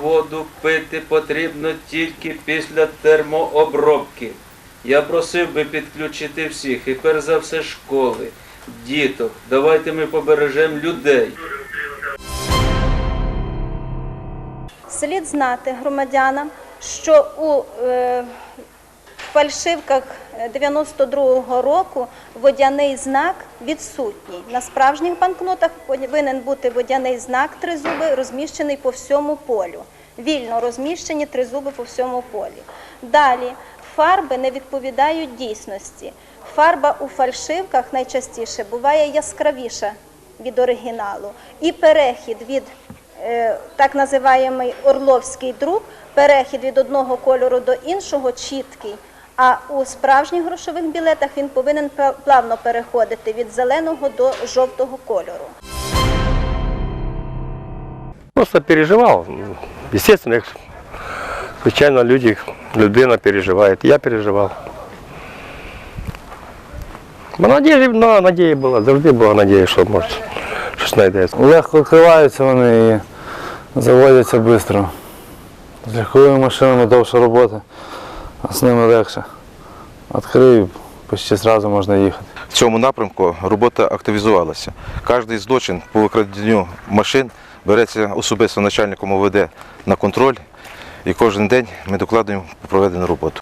воду пити потрібно тільки після термообробки. Я просив би підключити всіх, і перш за все школи, діток. Давайте ми побережемо людей. Слід знати громадянам, що у е, фальшивках 92-го року водяний знак відсутній. На справжніх банкнотах повинен бути водяний знак тризуби, розміщений по всьому полю. Вільно розміщені тризуби по всьому полі. Далі фарби не відповідають дійсності. Фарба у фальшивках найчастіше буває яскравіша від оригіналу. І перехід від е, так називаємий орловський друк, перехід від одного кольору до іншого чіткий. А у справжніх грошових білетах він повинен плавно переходити від зеленого до жовтого кольору. Просто переживал. Естественно, як звичайно, люди, людина переживає. Я переживав. Бо надія, ну, надія була, завжди була надія, що може щось знайдеться. Легко відкриваються вони і заводяться швидко. З легковими машинами довша робота, а з ними легше. Відкрив, почти одразу можна їхати. В цьому напрямку робота активізувалася. Кожний злочин по викраденню машин береться особисто начальником ОВД на контроль, і кожен день ми докладуємо проведену роботу.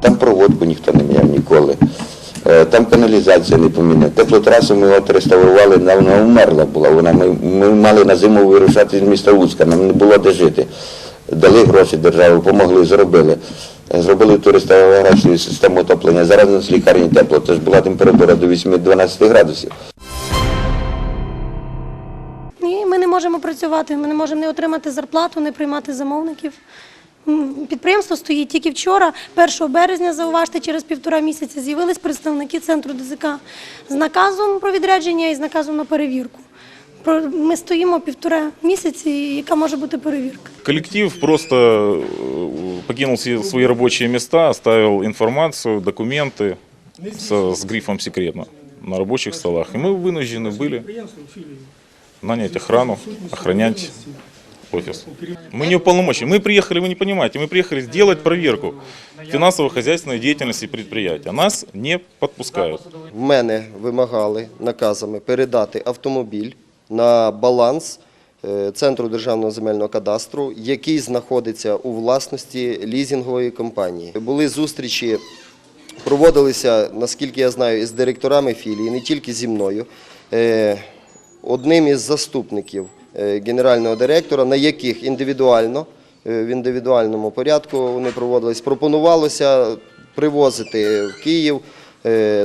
Там проводку ніхто не міняв ніколи. Е, Там каналізація не поміняна. Теплотрасу ми от реставрували, вона вона вмерла була. Вона, ми, ми мали на зиму вирушати з міста Луцька, нам не було де жити. Дали гроші державі, допомогли, зробили. Зробили ту реставрацію систему отоплення. Зараз у нас лікарні тепло, тож була температура до 8-12 градусів. Ні, ми не можемо працювати, ми не можемо не отримати зарплату, не приймати замовників. Підприємство стоїть тільки вчора, 1 березня, зауважте, через півтора місяця з'явились представники центру ДЗК з наказом про відрядження і з наказом на перевірку. Про- Ми стоїмо півтора місяці, і яка може бути перевірка? Коллектив просто э, покинул все свои рабочие места, оставил информацию, документы с, с грифом «секретно» на рабочих столах. И мы вынуждены были нанять охрану, охранять офис. Мы не уполномочены. Мы приехали, вы не понимаете, мы приехали сделать проверку финансово-хозяйственной деятельности предприятия. Нас не подпускают. В мене вимагали наказами передати автомобіль на баланс е, Центру державного земельного кадастру, який знаходиться у власності лізингової компанії. Були зустрічі, проводилися, наскільки я знаю, із директорами філії, не тільки зі мною. Е, Одним із заступників е, генерального директора, на яких індивідуально, в індивідуальному порядку вони проводились, пропонувалося привозити в Київ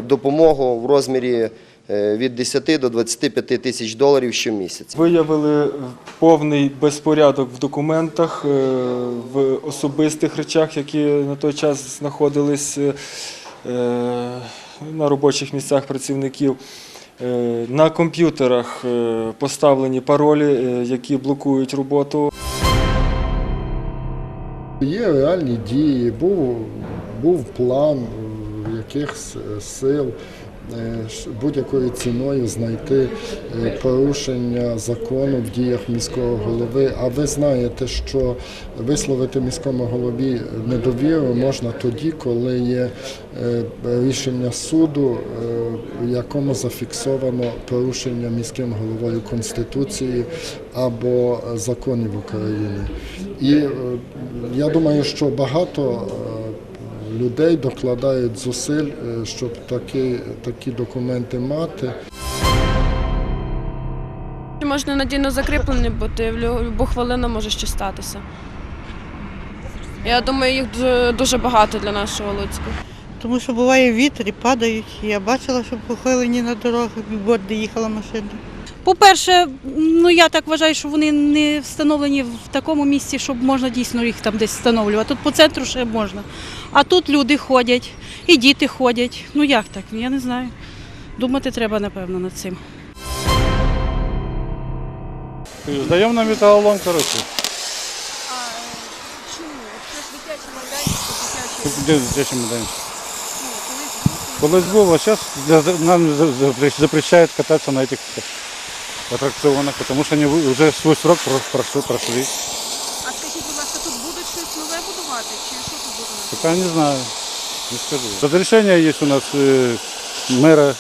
допомогу в розмірі від 10 до 25 тисяч доларів щомісяця. Виявили повний безпорядок в документах, е, в особистих речах, які на той час знаходились е, на робочих місцях працівників. Е, На комп'ютерах е, поставлені паролі, е, які блокують роботу. Є реальні дії, був, був план е, якихось е, сил е, будь-якою ціною знайти е, порушення закону в діях міського голови. А ви знаєте, що висловити міському голові недовіру можна тоді, коли є е, рішення суду, е, в якому зафіксовано порушення міським головою Конституції або е, законів України. І е, я думаю, що багато е, людей докладають зусиль, е, щоб такі, такі документи мати. Можна надійно закріплені бути, в будь-яку хвилину може щось статися. Я думаю, їх дуже, багато для нашого Луцька. Тому що буває вітер і падають. Я бачила, що похилені на дорогах, білборди їхала машина. По-перше, ну я так вважаю, що вони не встановлені в такому місці, щоб можна дійсно їх там десь встановлювати. Тут по центру ще можна. А тут люди ходять, і діти ходять. Ну як так? Я не знаю. Думати треба, напевно, над цим. Здаємо на металолом, коротше. Де дитячий майданчик? Колись був, а зараз нам запрещають кататися на цих аттракционах, потому что они вы- уже свой срок про- прошли. прошли. А скажіть, будь ласка, тут будуть щось нове будувати, чи що тут буде? Пока не знаю, не скажу. Разрешение есть у нас э, мэра.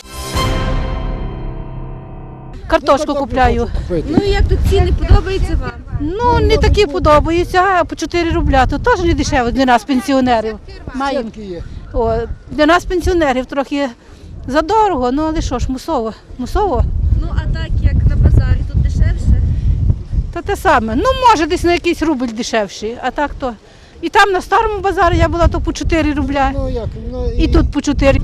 Картошку купляю. Ну і як тут ціни подобається вам? Ну, не такі подобаються, а по 4 рубля. То теж не дешево для нас, пенсіонерів. Маємо. О, для нас пенсіонерів трохи задорого, ну але що ж, мусово. Мусово. Ну а так як та те саме. Ну, може, десь на якийсь рубль дешевший, а так то. І там на старому базарі я була то по 4 рубля. Ну як, ну І тут по 4.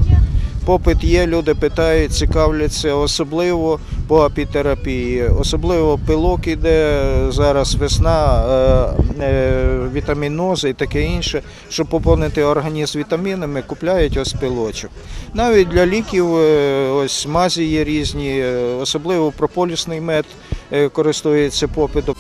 Попит є, люди питають, цікавляться, особливо по апітерапії, особливо пилок іде зараз весна, е, е, вітамінози і таке інше. Щоб поповнити організм вітамінами, купляють ось пилочок. Навіть для ліків е, ось мазі є різні, особливо прополісний мед користується попитом.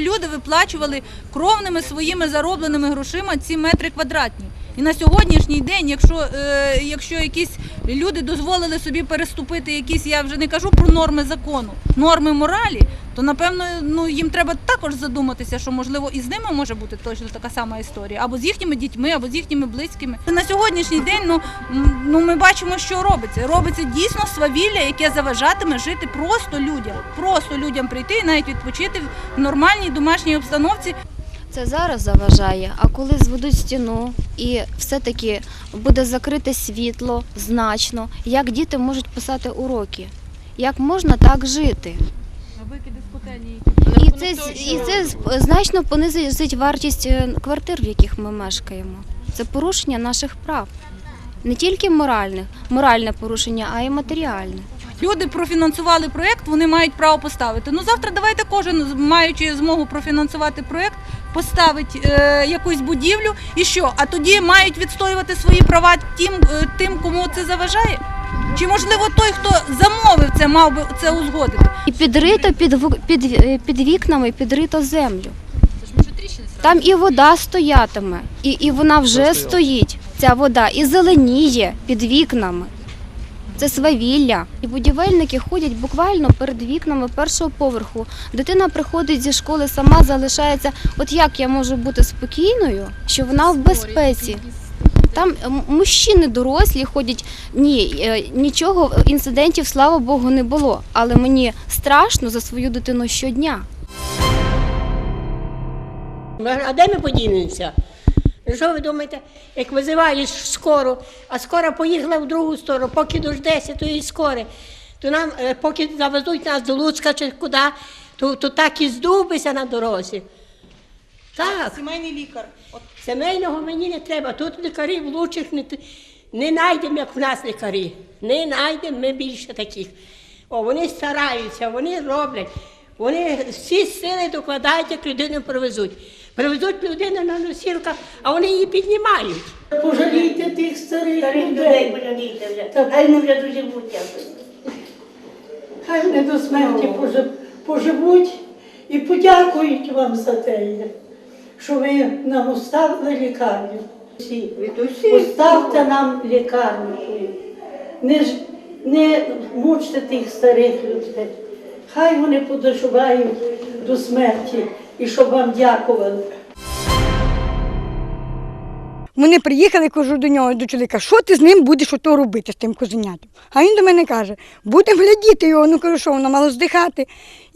люди виплачували кровними своїми заробленими грошима ці метри квадратні. І на сьогоднішній день, якщо, е, якщо якісь люди дозволили собі переступити якісь, я вже не кажу про норми закону, норми моралі, то напевно ну, їм треба також задуматися, що можливо і з ними може бути точно така сама історія, або з їхніми дітьми, або з їхніми близькими. На сьогоднішній день ну, ну, ми бачимо, що робиться. Робиться дійсно свавілля, яке заважатиме жити просто людям, просто людям прийти і навіть відпочити в нормальній домашній обстановці. Це зараз заважає, а коли зведуть стіну і все-таки буде закрите світло значно, як діти можуть писати уроки? Як можна так жити? І це, і це з- значно понизить вартість е, квартир, в яких ми мешкаємо. Це порушення наших прав. Не тільки моральних, моральне порушення, а й матеріальне. Люди профінансували проєкт, вони мають право поставити. Ну завтра давайте кожен, маючи змогу профінансувати проєкт, поставить е, якусь будівлю і що? А тоді мають відстоювати свої права тим, е, тим, кому це заважає? Чи можливо той, хто замовив це, мав би це узгодити? І підрито під, ву- під, е, під вікнами, підрито землю. Там і вода стоятиме, і, і вона вже стоїть, ця вода, і зеленіє під вікнами. Це свавілля. І будівельники ходять буквально перед вікнами першого поверху. Дитина приходить зі школи, сама залишається. От як я можу бути спокійною, що вона в безпеці? Там мужчини дорослі ходять. Ні, е, нічого інцидентів, слава Богу, не було. Але мені страшно за свою дитину щодня. А де ми подінемося? Що ви думаєте, як визиваєш скору, а скора поїхала в другу сторону, поки дождеться тої скори, то нам, е, поки завезуть нас до Луцька чи куди, то, то так і здубися на дорозі. Так. Сімейний лікар. От. Сімейного мені не треба. Тут лікарів лучших не, не знайдемо, як в нас лікарі. Не знайдемо ми більше таких. О, вони стараються, вони роблять. Вони всі сили докладають, як людину привезуть. Привезуть людину на носілках, а вони її піднімають. Пожалійте тих старих людей. пожалійте вже. Хай вони вже доживуть. Хай вони до смерті пожи- поживуть і подякують вам за те, що ви нам оставили лікарню. Всі. Оставте нам лікарню. Не, ж- не мучте тих старих людей. Хай вони подоживають до смерті і щоб вам дякували. Вони приїхали, кажу до нього, до чоловіка, що ти з ним будеш ото робити, з тим козенятом? А він до мене каже, будемо глядіти його, ну кажу, що воно мало здихати.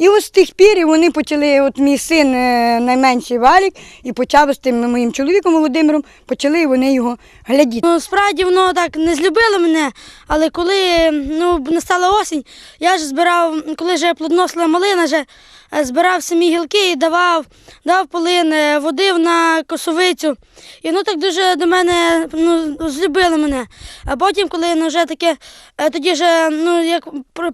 І ось з тих пір вони почали, от мій син е, найменший валік, і почав з тим моїм чоловіком Володимиром, почали вони його глядіти. Ну, справді воно так не злюбило мене, але коли ну, настала осінь, я ж збирав, коли вже плодоносила малина, вже е, збирав самі гілки і давав, дав полин, е, водив на косовицю. І воно так дуже до мене ну, злюбило мене. А потім, коли ну, вже таке, е, тоді вже ну, як при-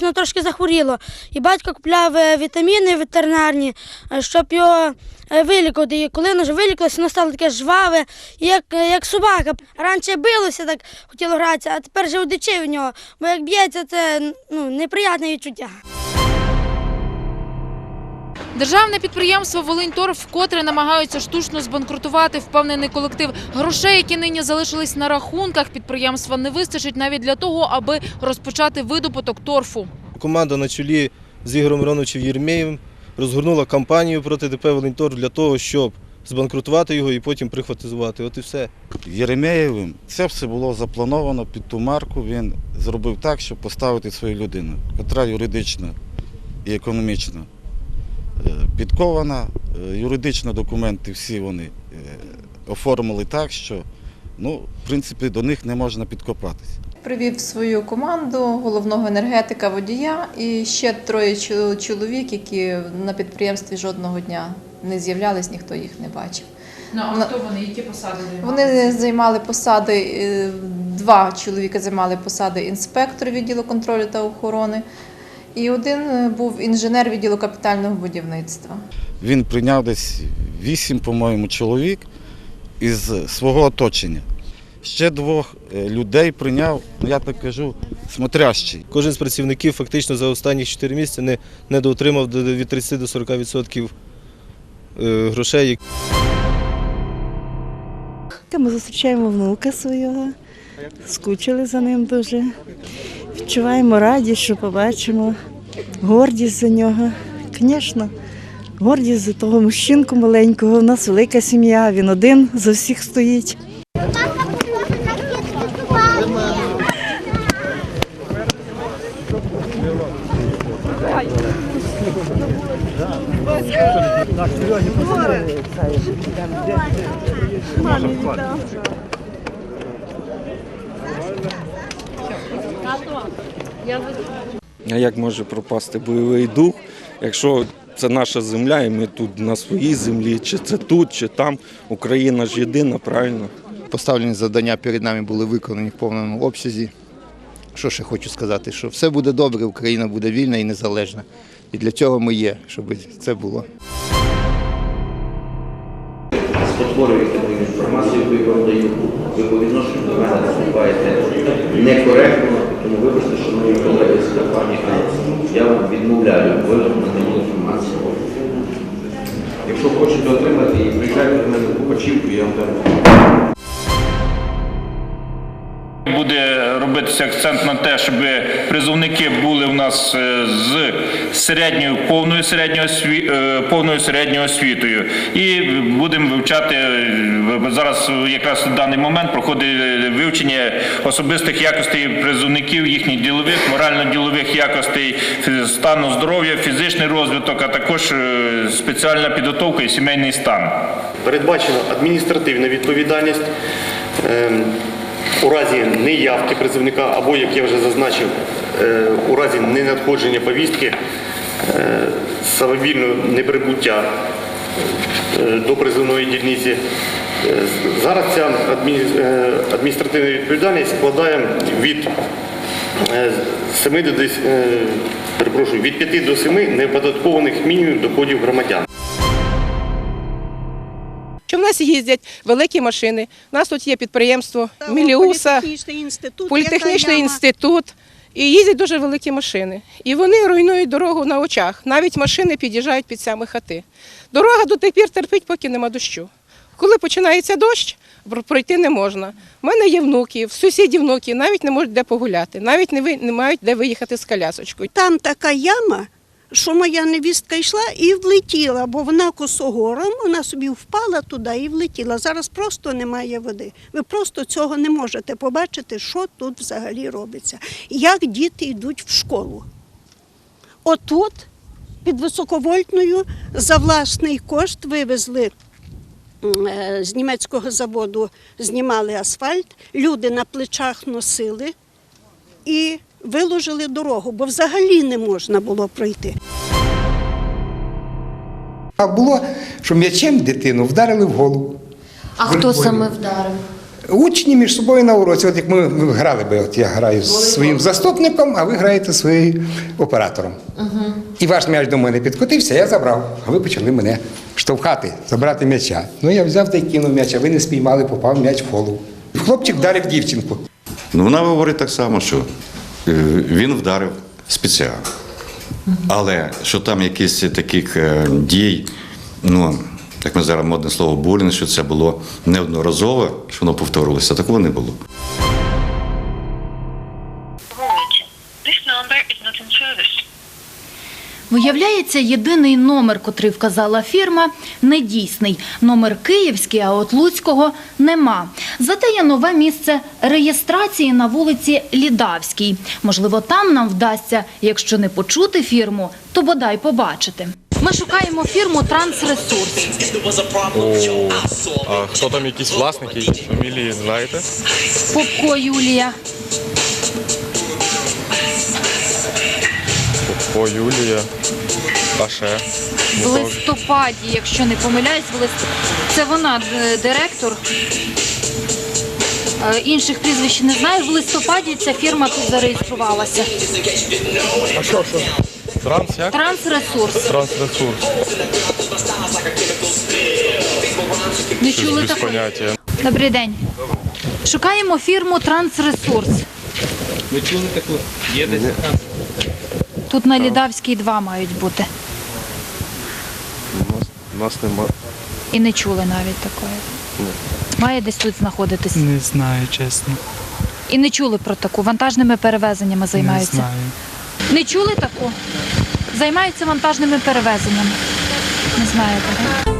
воно трошки захворіло. І батько купляв е, вітаміни ветеринарні, е, щоб його вилікувати. І коли воно вже вилікувалося, воно стало таке жваве, як, як собака. Раніше билося, так хотіло гратися, а тепер вже удичив в нього. Бо як б'ється, це ну, неприємне відчуття. Державне підприємство Волиньторф вкотре намагаються штучно збанкрутувати впевнений колектив. Грошей, які нині залишились на рахунках підприємства, не вистачить навіть для того, аби розпочати видобуток торфу. Команда на чолі з Ігорем Мироновичем Єрмєєвим розгорнула кампанію проти ДП «Волиньторф» для того, щоб збанкрутувати його і потім прихватизувати. От і все. Єремеєвим це все було заплановано під ту марку. Він зробив так, щоб поставити свою людину, яка юридично і економічно підкована. Е, Юридично документи всі вони е, оформили так, що ну, в принципі до них не можна підкопатися. Привів свою команду головного енергетика водія і ще троє чоловік, які на підприємстві жодного дня не з'являлись, ніхто їх не бачив. Ну а хто вони? Які посади Вони займали посади, е, два чоловіка займали посади інспектор відділу контролю та охорони, і один е, був інженер відділу капітального будівництва. Він прийняв десь вісім, по-моєму, чоловік із свого оточення. Ще двох е, людей прийняв, ну я так кажу, смотрящий. Кожен з працівників фактично за останні 4 місяці не, не доотримав до- від 30 до 40% е, грошей. Ми зустрічаємо внука свого, скучили за ним дуже. Відчуваємо радість, що побачимо, гордість за нього. Звісно, гордість за того мужчинку маленького. У нас велика сім'я, він один за всіх стоїть. Як може пропасти бойовий дух, якщо це наша земля, і ми тут на своїй землі, чи це тут, чи там. Україна ж єдина, правильно? Поставлені завдання перед нами були виконані в повному обсязі. Що ще хочу сказати, що все буде добре, Україна буде вільна і незалежна. І для цього ми є, щоб це було. спотворюєте мою інформацію, яку я вам даю. Ви по відношенню до мене виступаєте некоректно, тому вибачте, що мої колеги з компанії я вам відмовляю в наданні інформації. Якщо хочете отримати, приїжджайте до мене в Купачівку, я вам дам. Буде робитися акцент на те, щоб призовники були в нас е, з середньою повною середньою е, повною середньою освітою. І будемо вивчати е, зараз якраз в даний момент проходить вивчення особистих якостей призовників, їхніх ділових, морально-ділових якостей, стану здоров'я, фізичний розвиток, а також спеціальна підготовка і сімейний стан. Передбачена адміністративна відповідальність ем, у разі неявки призовника або, як я вже зазначив, е, у разі ненадходження повістки е, самовільного неприбуття е, до призовної дільниці. Зараз ця адміністративна відповідальність складає від е, 7 до 10, е, перепрошую, від 5 до 7 неоподаткованих мінімумів доходів громадян. Нас їздять великі машини. У нас тут є підприємство Міліуса, Політехнічний інститут. політехнічний інститут. І їздять дуже великі машини. І вони руйнують дорогу на очах. Навіть машини під'їжджають під самі хати. Дорога до тих пір терпить, поки нема дощу. Коли починається дощ, пройти не можна. У мене є внуки, в сусідів внуки навіть не можуть де погуляти, навіть не мають де виїхати з колясочкою. Там така яма, що моя невістка йшла і влетіла, бо вона косогором, вона собі впала туди і влетіла. Зараз просто немає води. Ви просто цього не можете побачити, що тут взагалі робиться. Як діти йдуть в школу. Отут під високовольтною за власний кошт вивезли е, з німецького заводу, знімали асфальт, люди на плечах носили і виложили дорогу, бо взагалі не можна було пройти. А було, що м'ячем дитину вдарили в голову. А хто саме вдарив? Учні між собою на уроці, от як ми ми грали би, от я граю з своїм заступником, а ви граєте своїм оператором. Угу. І ваш м'яч до мене підкотився, я забрав. А ви почали мене штовхати, забрати м'яча. Ну я взяв та й кинув м'яч, а ви не спіймали, попав м'яч в голову. Хлопчик вдарив дівчинку. Ну, вона говорить так само, що він вдарив спеціально. Але що там якісь таких е, дій, ну, як ми зараз модне слово булінг, що це було неодноразово, що воно повторилося, такого не було. Виявляється, єдиний номер, котрий вказала фірма, недійсний. Номер київський, а от Луцького нема. Зате є нове місце реєстрації на вулиці Лідавській. Можливо, там нам вдасться, якщо не почути фірму, то бодай побачити. Ми шукаємо фірму Трансресурс. А хто там якісь власники, фамілії, знаєте? Попко Юлія. По Юлія. А ще? В листопаді, якщо не помиляюсь, в лист... це вона д- директор. Е, Інших прізвищ не знаю. В листопаді ця фірма тут зареєструвалася. А що, що? Транс як? Трансресурс. Трансресурс. Не Щось чули без поняття. Добрий день. Шукаємо фірму Трансресурс. Ви чули таку? Є десь? Тут на Лідавській два мають бути. У нас нема. І не чули навіть такої. Має десь тут знаходитись. Не знаю, чесно. І не чули про таку. Вантажними перевезеннями займаються. Не знаю. Не чули таку? Займаються вантажними перевезеннями. Не знаєте, так?